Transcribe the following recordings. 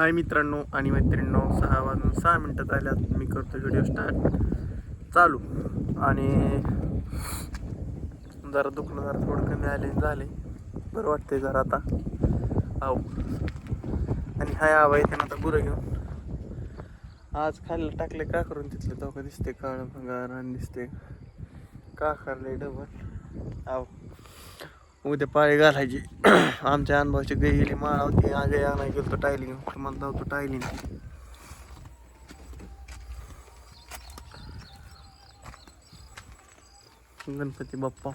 हाय मित्रांनो आणि मैत्रिणींनो सहा वाजून सहा मिनटं झाल्यात. मी करतो व्हिडिओ स्टार्ट चालू. आणि जरा दुखणं जरा थोडं कमी आले झाले. बरं वाटतंय जरा आता. आहो आणि हाय आवा येते ना आता गुरं घेऊन. आज खाल्लं टाकले का करून तिथलं दोघं दिसते काळं भंगार आणि दिसते का खाल्ले डबल. आहो उद्या पाळी घालायची. आमच्या अनुभवाची गेली माळ होती. आगे आणा गेलो टायलिंग घेऊन तुम्हाला टायलिंग गणपती बाप्पा.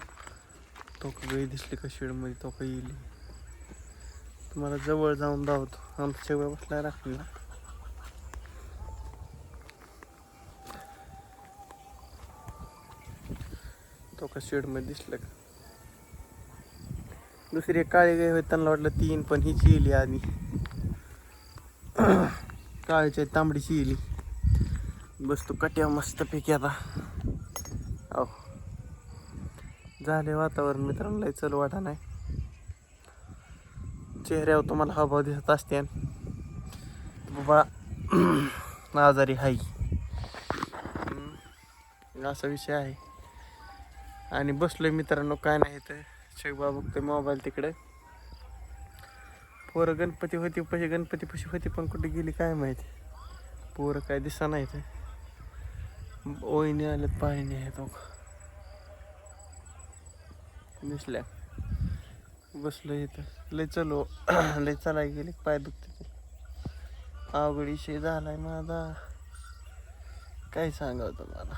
तो का गाई दिसली का शेडमध्ये तो का येईल. तुम्हाला जवळ जाऊन धावतो. आमच्या शेवया बसला राखली ना तो का शेडमध्ये दिसलं का? दुसरी काळी गाय होती त्यांना वाटलं तीन पण ही चिली आधी. काळीची तांबडीची इली बसतो कट्या मस्तपैकी आता. अहो. झाले वातावरण मित्रांनो लय चल वाटा नाही. चेहऱ्यावर तुम्हाला हावभाव दिसत असते बाबा आजारी हाय. असा विषय आहे. आणि बसलोय मित्रांनो काय नाही तर. शेगबा बघतोय मोबाईल तिकडे. पोरं गणपती होती पशी गणपती पशी होती पण कुठे गेली काय माहिती? पोरं काय दिसा नाही ते ओयने आलेत पाळीने आहेत हो दिसल्या. बसलो इथं. लय चलो लय चालाय गेले पाय दुखते ते. झालाय माझा. काय सांगावं तुम्हाला?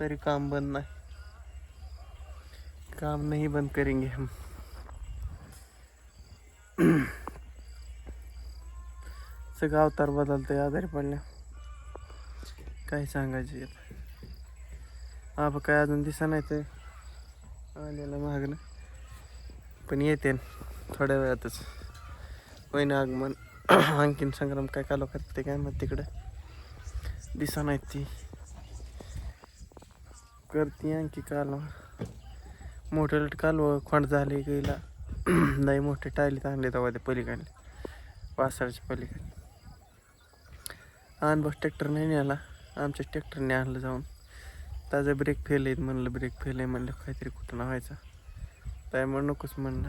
तरी काम बंद नाही. काम नहीं बंद करेंगे हम। सगळं अवतार बदलतंय आजारी पडल्या काय सांगायचे आप काय अजून दिसा नाही ते आलेलं मागणं पण येते थोड्या वेळातच होईन आगमन। आणखीन संग्राम काय कालो करते काय मग तिकडं दिसा नाहीत ती करते आणखी कालो। मोठे कालव खोंड झाले गेला. नाही मोठे टायलीत आणले तेव्हा ते पलीकडले. वासाळच्या पलीकडे आण बस ट्रॅक्टर नाही नेला. आमच्या ट्रॅक्टरने आणलं जाऊन. ताजा ब्रेक फेल आहेत म्हणलं ब्रेक फेल आहे म्हणलं काहीतरी कुठं ना व्हायचा त्यामुळे नकोच म्हणलं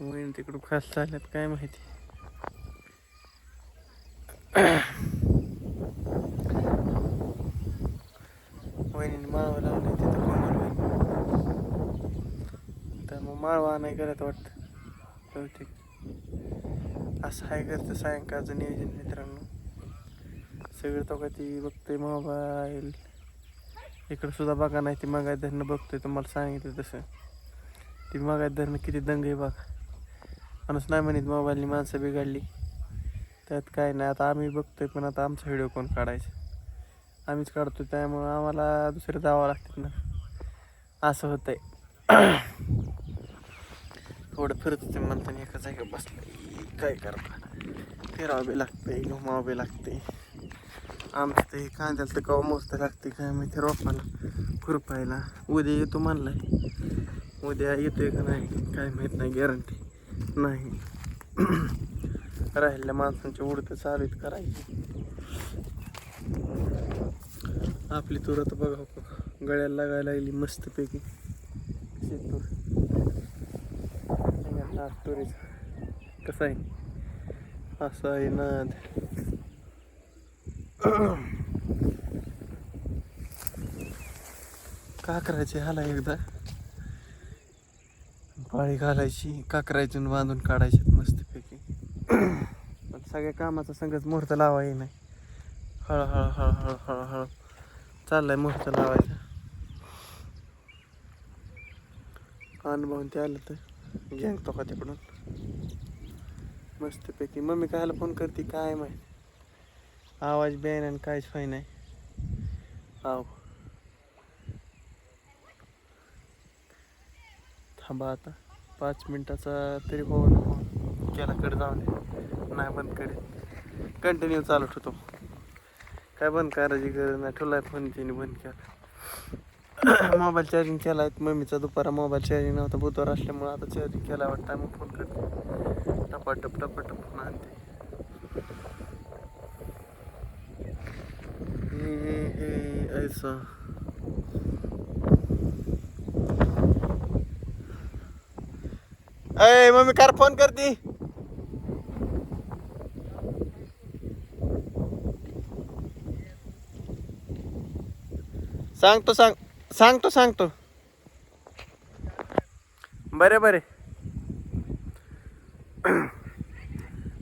वहीन तिकडून खास चालल्यात काय माहिती. वहिनी माळवा लावले तिथं कोमल वहिनी त्यामुळे माळवा नाही करत वाटतं. बहुतेक असं आहे करतं सायंकाळचं नियोजन मित्रांनो. सगळं तो का ती बघतोय मोबाईल इकडं सुद्धा बघा नाही ती मगाय धरणं बघतोय तुम्हाला सांगितलं तसं. ती मगाय धरणं किती दंग आहे बघा. माणूस नाही म्हणत मोबाईलनी माणसं बिघडली. त्यात काय नाही आता आम्ही बघतोय पण आता आमचा व्हिडिओ कोण काढायचा? आम्हीच काढतो त्यामुळं आम्हाला दुसरे जावं लागतात ना. असं होतंय. थोडं फिरत होते म्हणताना एका जागा बसलं काय करता फिरावे लागते घुमावे लागते आमचं ते कांद्याला तर कवा मस्त लागते काय माहिती रोपाला खुरपायला. उद्या येतो म्हणलाय. उद्या येतोय का नाही काय माहीत नाही गॅरंटी नाही. राहिल्या माणसांची उडतं चालूत करायची. आपली तूर बघा बघा. गळ्याला लागायला लागली मस्तपैकी. शेतूर नाद कसं आहे? असं आहे नाद काकराचे हाला एकदा. पाळी घालायची का बांधून काढायची मस्तपैकी. पण सगळ्या कामाचा संगच मुहूर्त लावायही नाही हळूहळू हळूहळू हळूहळू चाललाय मुहूर्त लावायचा. अनुभवून ते आलं तर. घेतो का तिकडून मस्तपैकी. मम्मी कायला फोन करते काय माहिती? आवाज बेन आणि काहीच फाय नाही. आव. थांबा आता. पाच मिनिटाचा तरी हो केला कडे जाऊन दे. नाही बंद करे कंटिन्यू चालू ठेवतो काय बंद करायची गरज नाही. ठेवलाय फोन तिने बंद केला. मोबाईल चार्जिंग केला. आहे मम्मीचा दुपारा मोबाईल चार्जिंग नव्हता. बुधवार असल्यामुळं आता चार्जिंग केला वाटतं. मग फोन करते. टपा टपाटप टपाटप फोन आणते. ऐसा. अय मम्मी कार फोन करती. सांगतो सांग. सांगतो सांगतो. बरे बरे.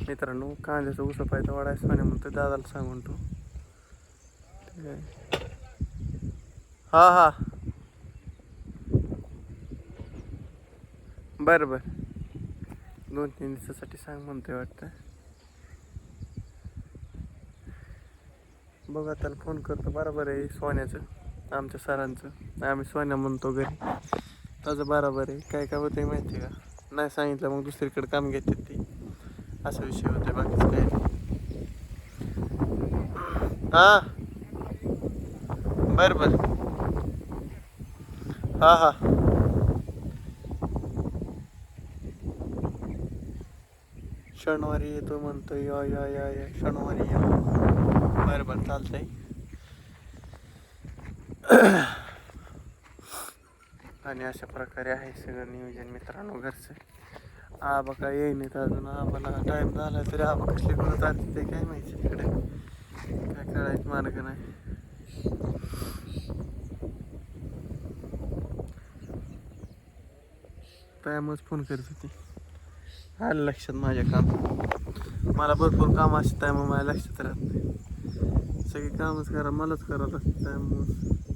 मित्रांनो कांद्याचं उसं पाहिजे वाढायचं म्हणे म्हणतो दादाला सांगून तो ठीक आहे हा हा. बरं बरं. दोन तीन दिवसासाठी सांग म्हणतोय वाटतं. बघा त्याला फोन करतो बरोबर आहे सोन्याचं. आमच्या सरांचं. आम्ही सोन्या म्हणतो घरी. त्याचं बराबर आहे. काय काय होतंय माहिती आहे का? नाही सांगितलं मग दुसरीकडे काम घेतात ते असा विषय होते बाकीच काय हां हा? बर बर. हा हा. शनिवारी येतो म्हणतो या या या या. शनिवारी या. बरं बरं. चालतंय. आणि अशा प्रकारे आहे सगळं नियोजन मित्रांनो घरचं. आबा काय येईन अजून. आबाला टाईम झाला तरी आबा कसले करत आले ते काय माहिती तिकडे. काय कळायचं मार्ग नाही. त्यामुळेच फोन करत होती. आलं लक्षात माझ्या काम. मला भरपूर काम असतं त्यामुळे माझ्या लक्षात राहत नाही. सगळी कामच करा मलाच करावं लागतं त्यामुळं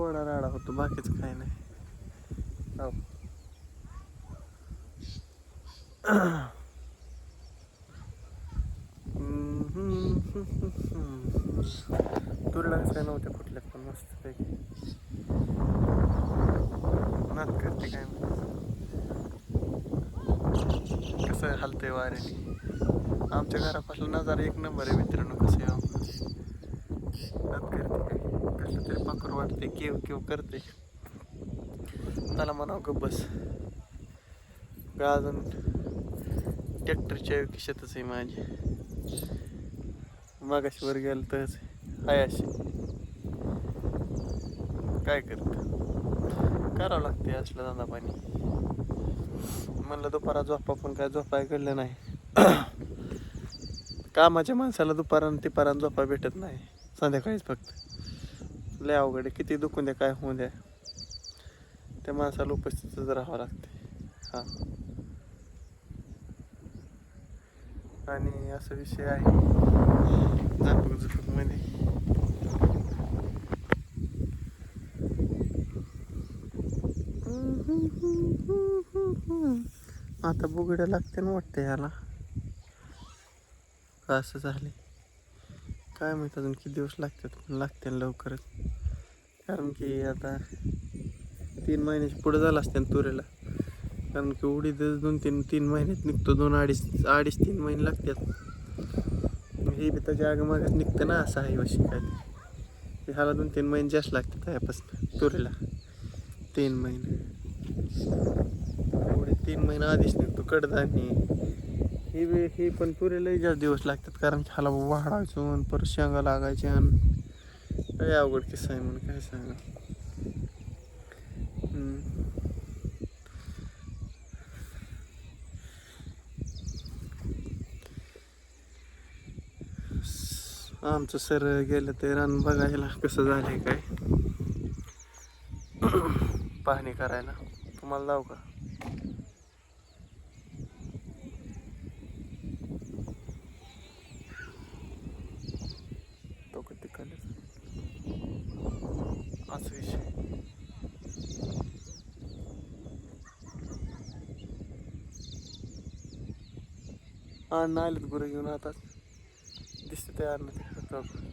थोडा राडा होतो बाकीचं काही नाही. हो. तुरडा काय नव्हत्या कुठल्या पण मस्त पैकी नात करते काय कसं हलतंय वाऱ्याने. आमच्या घरापासून नजारा एक नंबर आहे मित्रांनो कसं यावं नात करते. काय तरी पाखर वाटते केव केव करते त्याला म्हणावं का बस. का अजून ट्रॅक्टरच्या खिशातच आहे माझी. मागाशी वर गेलं तरच हाय अशी. काय करत? करावं लागते असलं धंदा पाणी म्हणलं दुपारा झोपा पण काय झोपाय घडलं नाही. कामाच्या माणसाला दुपारानं तिपारानं झोपा भेटत नाही. संध्याकाळीच फक्त. लय अवघड आहे. किती दुखून द्या काय होऊ द्या त्या माणसाला उपस्थितच राहावं लागते. हां. आणि असा विषय आहे झापक झुपक आता बुगड्या लागते ना वाटतं याला. असं झाले काय माहीत अजून किती दिवस लागतात पण लागतील लवकरच. कारण की आता तीन महिन्याची पुढे झालं असते ना तुरीला. कारण की उडीद दोन तीन तीन महिन्यात निघतो दोन अडीच अडीच तीन महिने लागतात. हे बी त्याच्या आगमागात निघतं ना असं आहे वर्षी काय. ते ह्याला दोन तीन महिने जास्त लागतात त्यापासून तुरीला. तीन महिने. उडीद तीन महिने आधीच निघतो कडधान्य. ही बी ही पण तुरीलाही जास्त दिवस लागतात कारण की ह्याला वाढायचो परत शेंगा लागायचे आणि काय अवघड किस्सा आहे म्हणून काय सांगा आमचं सर गेलं ते रान बघायला कसं झालंय काय. पाहणी करायला. तुम्हाला जाऊ का तो कधी कळेल असं विषय हा नाहीत गुरु घेऊन आता. दिसते तयार नाही तिकडे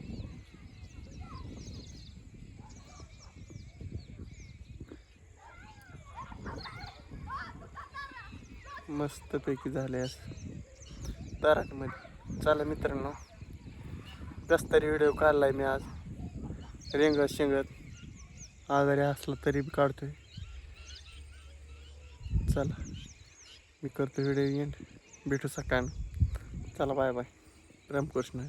मस्तपैकी झाले असं. तराटमध्ये चला मित्रांनो दस्तरी व्हिडिओ काढलाय मी आज. रेंगत शेंगत. आजारी असला तरी बी काढतोय. चला मी करतो व्हिडिओ एंड. भेटू सकाळ चला बाय बाय. रामकृष्ण.